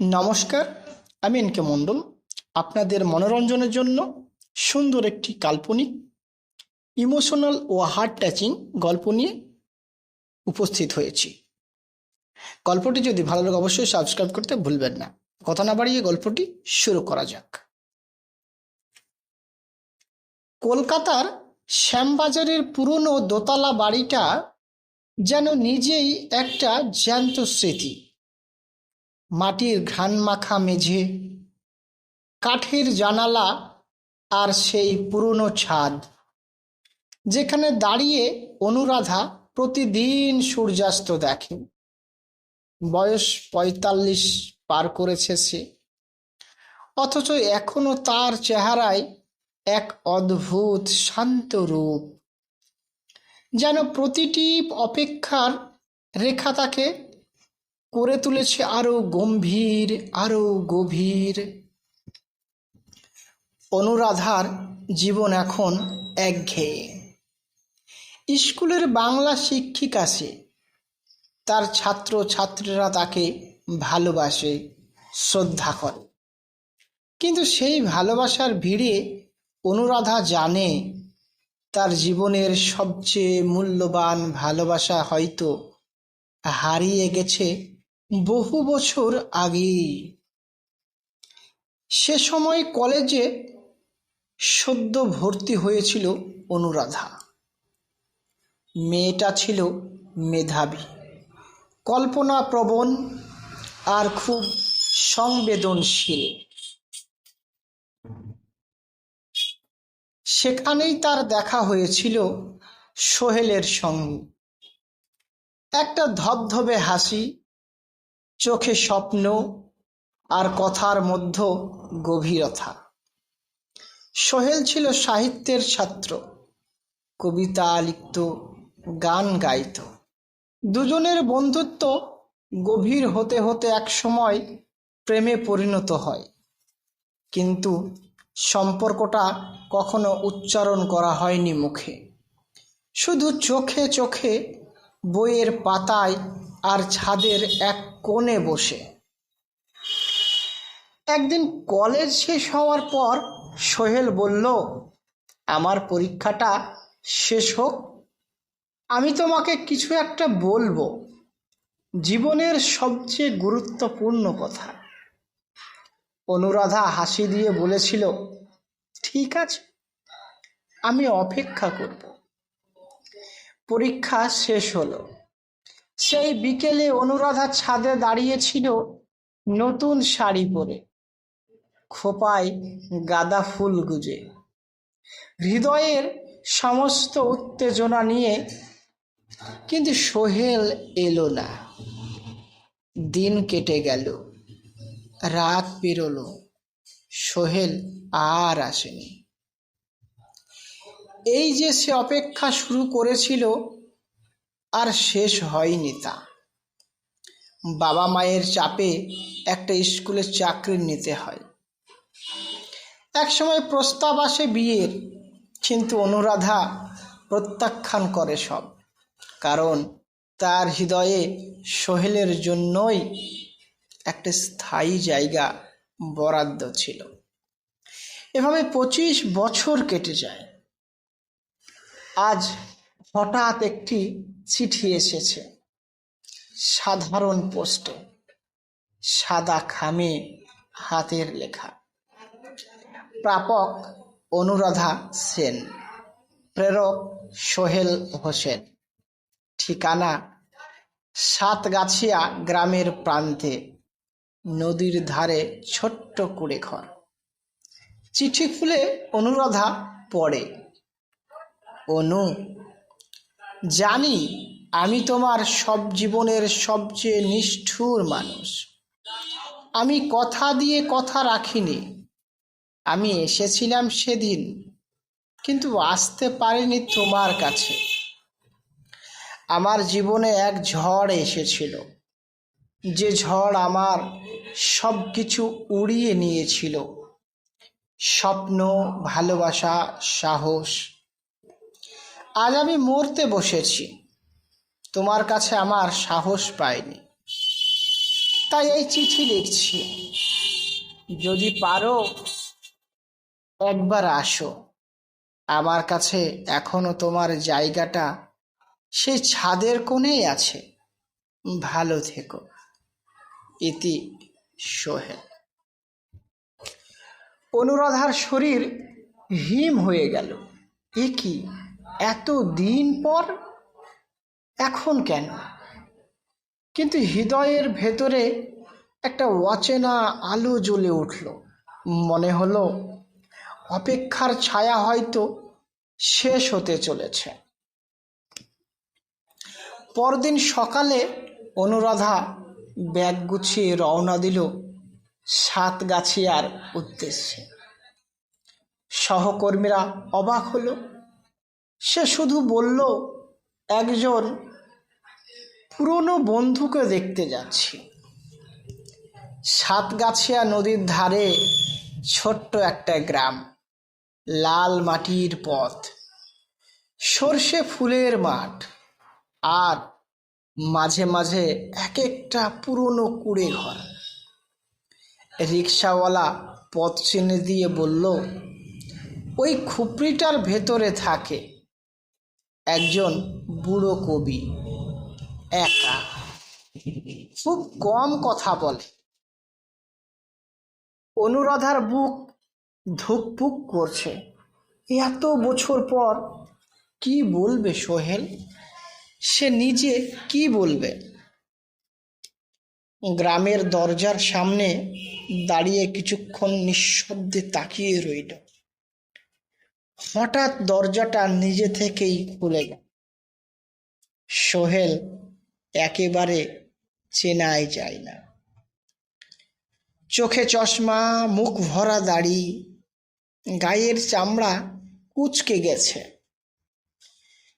নমস্কার, আমি এনকে মণ্ডল। আপনাদের মনোরঞ্জনের জন্য সুন্দর একটি কাল্পনিক, ইমোশনাল ও হার্ট টাচিং গল্প নিয়ে উপস্থিত হয়েছি। গল্পটি যদি ভালো লাগে অবশ্যই সাবস্ক্রাইব করতে ভুলবেন না। কথা না বাড়িয়ে গল্পটি শুরু করা যাক। কলকাতার শ্যামবাজারের পুরনো দোতলা বাড়িটা যেন নিজেই একটা জ্যান্ত স্মৃতি। মাটির ঘ্রাণ মাখা মেঝে, কাঠের জানালা আর সেই পুরনো ছাদ, যেখানে দাঁড়িয়ে অনুরাধা প্রতিদিন সূর্যাস্ত দেখে। বয়স পঁয়তাল্লিশ পার করেছে সে, অথচ এখনও তার চেহারায় এক অদ্ভুত শান্ত রূপ, যেন প্রতিটি অপেক্ষার রেখা তাকে করে তুলেছে আরও গম্ভীর, আরও গভীর। অনুরাধার জীবন এখন একঘেয়ে। স্কুলের বাংলা শিক্ষিকা সে তার ছাত্র ছাত্রীরা তাকে ভালোবাসে, শ্রদ্ধা করে। কিন্তু সেই ভালোবাসার ভিড়ে অনুরাধা জানে তার জীবনের সবচেয়ে মূল্যবান ভালোবাসা হয়তো হারিয়ে গেছে বহু বছর আগেই। সে সময় কলেজে সদ্য ভর্তি হয়েছিল অনুরাধা। মেয়েটা ছিল মেধাবী, কল্পনাপ্রবণ আর খুব সংবেদনশীল। সেখানেই তার দেখা হয়েছিল সোহেলের সঙ্গে। একটা ধবধবে হাসি চোখে স্বপ্ন আর কথার মধ্য গভীরতা। সোহেল ছিল সাহিত্যের ছাত্র। কবিতা লিখত, গান গাইত। দুজনের বন্ধুত্ব গভীর হতে হতে এক সময় প্রেমে পরিণত হয়। কিন্তু সম্পর্কটা কখনো উচ্চারণ করা হয়নি মুখে। শুধু চোখে চোখে বইয়ের পাতায় আর ছাদের এক কোণে বসে। একদিন কলেজ শেষ হওয়ার পর সোহেল বলল, আমার পরীক্ষাটা শেষ হোক, আমি তোমাকে কিছু একটা বলব। জীবনের সবচেয়ে গুরুত্বপূর্ণ কথা। অনুরাধা হাসি দিয়ে বলেছিল, ঠিক আছে, আমি অপেক্ষা করব। পরীক্ষা শেষ হলো। সেই বিকেলে অনুরাধা ছাদে দাঁড়িয়েছিল নতুন শাড়ি পরে। খোপায় গাঁদা ফুল গুজে। হৃদয়ের সমস্ত উত্তেজনা নিয়ে কিন্তু সোহেল এলো না। দিন কেটে গেল, রাত পেরোলো, সোহেল আর আসেনি। এই যে সে অপেক্ষা শুরু করেছিল আর শেষ হয়নি তা। বাবা মায়ের চাপে একটা স্কুলে চাকরি নিতে হয়। একসময় প্রস্তাব আসে বিয়ের, কিন্তু অনুরাধা প্রত্যাখ্যান করে সব, কারণ তার হৃদয়ে সোহেলের জন্যই একটা স্থায়ী জায়গা বরাদ্দ ছিল। এভাবে পঁচিশ বছর কেটে যায়। আজ হঠাৎ একটি চিঠি এসেছে। সাধারণ পোস্টে, সাদা খামে হাতের লেখা। প্রাপক অনুরাধা সেন, প্রেরক সোহেল হোসেন। ঠিকানা সাতগাছিয়া গ্রামের প্রান্তে, নদীর ধারে ছোট্ট কুড়ে ঘর চিঠি খুলে অনুরাধা পড়ে, অনু জানি আমি তোমার সব জীবনের সবচেয়ে নিষ্ঠুর মানুষ। আমি কথা দিয়ে কথা রাখিনি। আমি এসেছিলাম সেদিন, কিন্তু আসতে পারিনি তোমার কাছে। আমার জীবনে এক ঝড় এসেছিল। যে ঝড় আমার সব কিছু উড়িয়ে নিয়েছিল। স্বপ্ন, ভালোবাসা, সাহস আজ আমি মরতে বসেছি। তোমার কাছে আমার সাহস পাইনি। তাই এই চিঠি লিখছি। যদি পারো, একবার আসো। আমার কাছে এখনও তোমার জায়গাটা সেই ছাদের কোণেই আছে। ভালো থেকো। ইতি সোহেল। অনুরাধার শরীর হিম হয়ে গেল। এ কি? এত দিন পর? এখন কেন? কিন্তু হৃদয়ের ভেতরে একটা অচেনা আলো জ্বলে উঠল। মনে হলো, অপেক্ষার ছায়া হয়তো শেষ হতে চলেছে। পরদিন সকালে অনুরাধা ব্যাগ গুছিয়ে রওনা দিল সাতগাছিয়ার উদ্দেশ্যে। সহকর্মীরা অবাক হলো। সে শুধু বলল, একজন পুরনো বন্ধুকে দেখতে যাচ্ছি। সাতগাছিয়া নদীর ধারে ছোট্ট একটা গ্রাম, লাল মাটির পথ, সর্ষে ফুলের মাঠ আর মাঝে মাঝে এক একটা পুরনো কুড়ে ঘর। রিক্সাওয়ালা পথ চিনে দিয়ে বলল, ওই খুপড়িটার ভেতরে থাকে একজন বুড়ো কবি, একা। খুব কম কথা বলে। অনুরাধার বুক ধুকপুক করছে। এত বছর পর কি বলবে সোহেল? সে নিজে কি বলবে? গ্রামের দরজার সামনে দাঁড়িয়ে কিছুক্ষণ নিঃশব্দে তাকিয়ে রইল। হঠাৎ দরজাটা নিজে থেকেই খুলে গেল। সোহেল একেবারে চেনাই যায় না। চোখে চশমা, মুখ ভরা দাড়ি, গায়ের চামড়া কুচকে গেছে।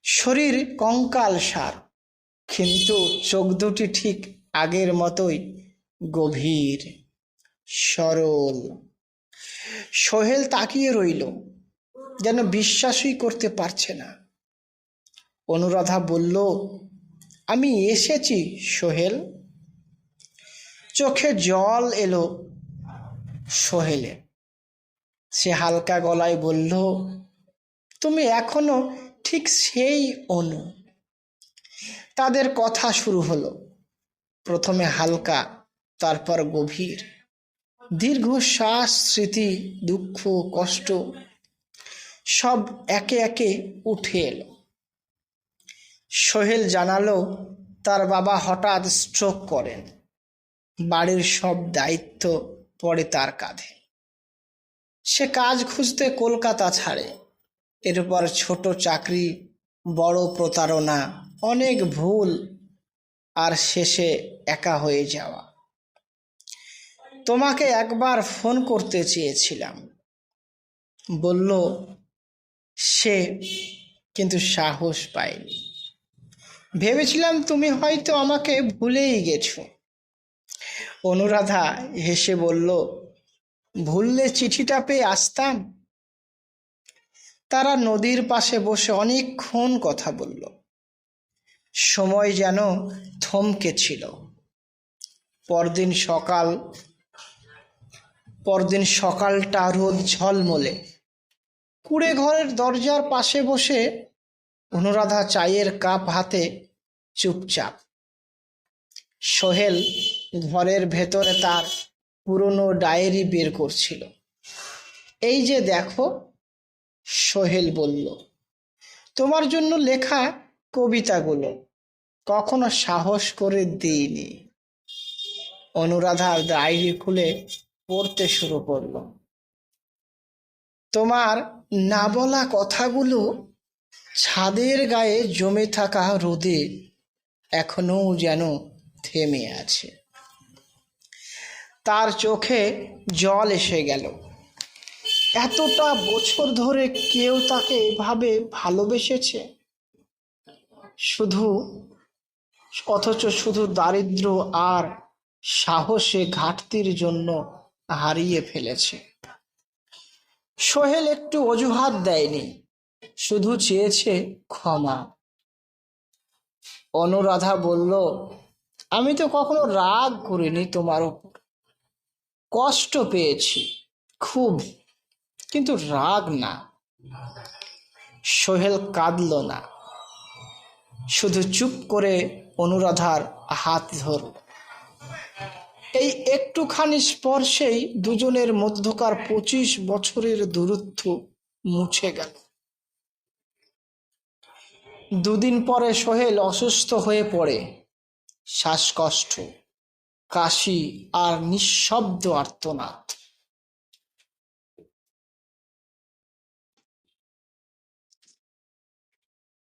শরীর কঙ্কাল সার, কিন্তু চোখ দুটি ঠিক আগের মতোই গভীর, সরল। সোহেল তাকিয়ে রইল। যেন বিশ্বাসই করতে পারছে না। অনুরাধা বলল, আমি এসেছি, সোহেল। চোখে জল এলো সোহেলে সে হালকা গলায় বলল, তুমি এখনও ঠিক সেই অনু। তাদের কথা শুরু হলো। প্রথমে হালকা, তারপর গভীর। দীর্ঘ শ্বাস স্মৃতি, দুঃখ, কষ্ট সব একে একে উঠে এলো। সোহেল জানালো, তার বাবা হঠাৎ স্ট্রোক করেন। বাড়ির সব দায়িত্ব পড়ে তার কাঁধে। সে কাজ খুঁজতে কলকাতা ছাড়ে। এরপর ছোট চাকরি, বড় প্রতারণা, অনেক ভুল, আর শেষে একা হয়ে যাওয়া। তোমাকে একবার ফোন করতে চেয়েছিলাম। বলল সে কিন্তু সাহস পায়নি। ভেবেছিলাম তুমি হয়তো আমাকে ভুলেই গেছো। অনুরাধা হেসে বলল, ভুললে চিঠিটা পেয়ে আসতাম? তারা নদীর পাশে বসে অনেকক্ষণ কথা বলল। সময় যেন থমকে ছিল। পরদিন সকাল, পরদিন সকালটা রোদ ঝলমলে। কুড়ে ঘরের দরজার পাশে বসে অনুরাধা চায়ের কাপ হাতে চুপচাপ। সোহেল ঘরের ভেতরে তার পুরনো ডায়েরি বের করছিল। এই যে দেখো, সোহেল বলল, তোমার জন্য লেখা কবিতাগুলো কখনো সাহস করে দিইনি। অনুরাধার ডায়েরি খুলে পড়তে শুরু করল। তোমার না বলা কথাগুলো ছাদের গায়ে জমে থাকা রোদে এখনও যেন থেমে আছে। তার চোখে জল এসে গেল। এতটা বছর ধরে কেউ তাকে এভাবে ভালোবেসেছে? শুধু, অথচ শুধু দারিদ্র আর সাহসে ঘাটতির জন্য হারিয়ে ফেলেছে। সোহেল একটু অজুহাত দেয়নি, শুধু চেয়েছে ক্ষমা। অনুরাধা বলল, আমি তো কখনো রাগ করিনি তোমার উপর। কষ্ট পেয়েছি, খুব, কিন্তু রাগ না। সোহেল কাঁদল না। শুধু চুপ করে অনুরাধার হাত ধরল। এই একটুখানি স্পর্শেই দুজনের মধ্যকার পঁচিশ বছরের দূরত্ব মুছে গেল। দুদিন পরে সোহেল অসুস্থ হয়ে পড়ে। শ্বাসকষ্ট, কাশি আর নিঃশব্দ আর্তনাদ।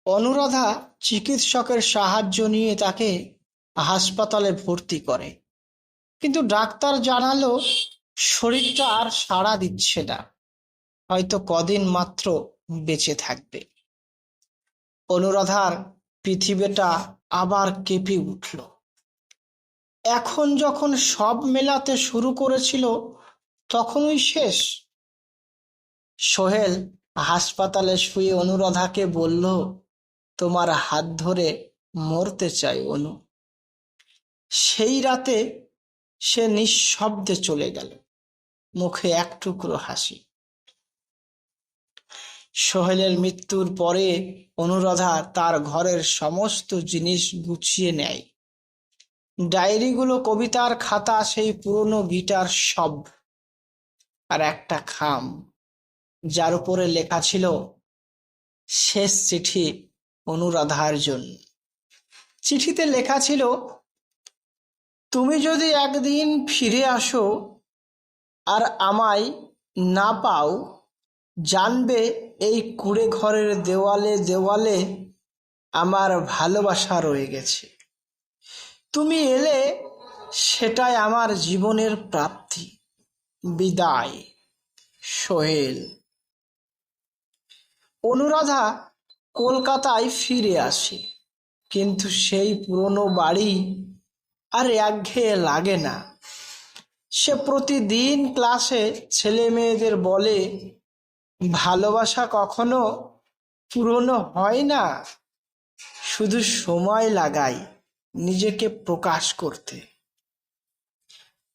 অনুরাধা চিকিৎসকের সাহায্য নিয়ে তাকে হাসপাতালে ভর্তি করে। কিন্তু ডাক্তার জানালো, শরীরটা আর সাড়া দিচ্ছে না। হয়তো কদিন মাত্র বেঁচে থাকবে। অনুরাধার পৃথিবীটা আবার কেঁপে উঠল। এখন যখন সব মেলাতে শুরু করেছিল, তখনই শেষ। সোহেল হাসপাতালে শুয়ে অনুরাধাকে বলল, তোমার হাত ধরে মরতে চাই, অনু। সেই রাতে সে নিঃশব্দে চলে গেল। মুখে এক টুকরো হাসি। সোহেলের মৃত্যুর পরে অনুরাধা তার ঘরের সমস্ত জিনিস গুছিয়ে নেয়। ডায়েরিগুলো, কবিতার খাতা, সেই পুরনো গিটার সব। আর একটা খাম, যার উপরে লেখা ছিল, শেষ চিঠি অনুরাধার জন্য। চিঠিতে লেখা ছিল তুমি যদি একদিন ফিরে আসো আর আমায় না পাও, জানবে এই কুড়ে ঘরের দেওয়ালে দেওয়ালে আমার ভালোবাসা রয়ে গেছে। তুমি এলে সেটাই আমার জীবনের প্রাপ্তি। বিদায়, সোহেল। অনুরাধা কলকাতায় ফিরে আসে, কিন্তু সেই পুরনো বাড়ি আর একঘেয়ে লাগে না। সে প্রতিদিন ক্লাসে ছেলে মেয়েদের বলে, ভালোবাসা কখনো পুরনো হয় না। শুধু সময় লাগাই নিজেকে প্রকাশ করতে।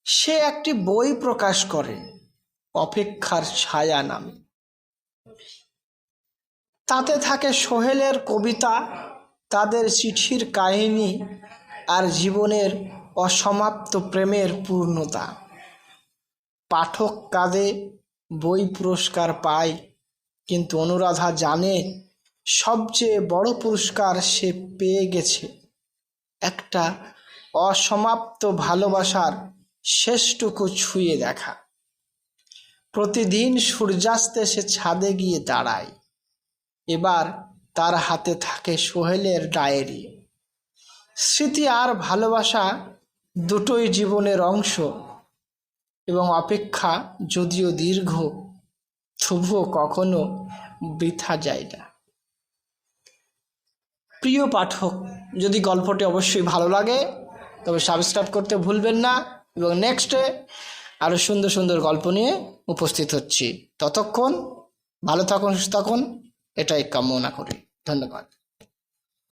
সে একটি বই প্রকাশ করে, অপেক্ষার ছায়া নামে। তাতে থাকে সোহেলের কবিতা, তাদের চিঠির কাহিনী আর জীবনের অসমাপ্ত প্রেমের পূর্ণতা। পাঠক কাঁদে বই পুরস্কার পায়, কিন্তু অনুরাধা জানে সবচেয়ে বড় পুরস্কার সে পেয়ে গেছে। একটা অসমাপ্ত ভালোবাসার শেষটুকু ছুঁয়ে দেখা। প্রতিদিন সূর্যাস্তে সে ছাদে গিয়ে দাঁড়ায়। এবার তার হাতে থাকে সোহেলের ডায়েরি। স্মৃতি আর ভালোবাসা দুটোই জীবনের অংশ এবং অপেক্ষা যদিও দীর্ঘ, তবুও কখনো বৃথা যায় না। প্রিয় পাঠক, যদি গল্পটি অবশ্যই ভালো লাগে, তবে সাবস্ক্রাইব করতে ভুলবেন না এবং নেক্সটে আরও সুন্দর সুন্দর গল্প নিয়ে উপস্থিত হচ্ছি। ততক্ষণ ভালো থাকুন, সুস্থ থাকুন, এটাই কামনা করি। ধন্যবাদ।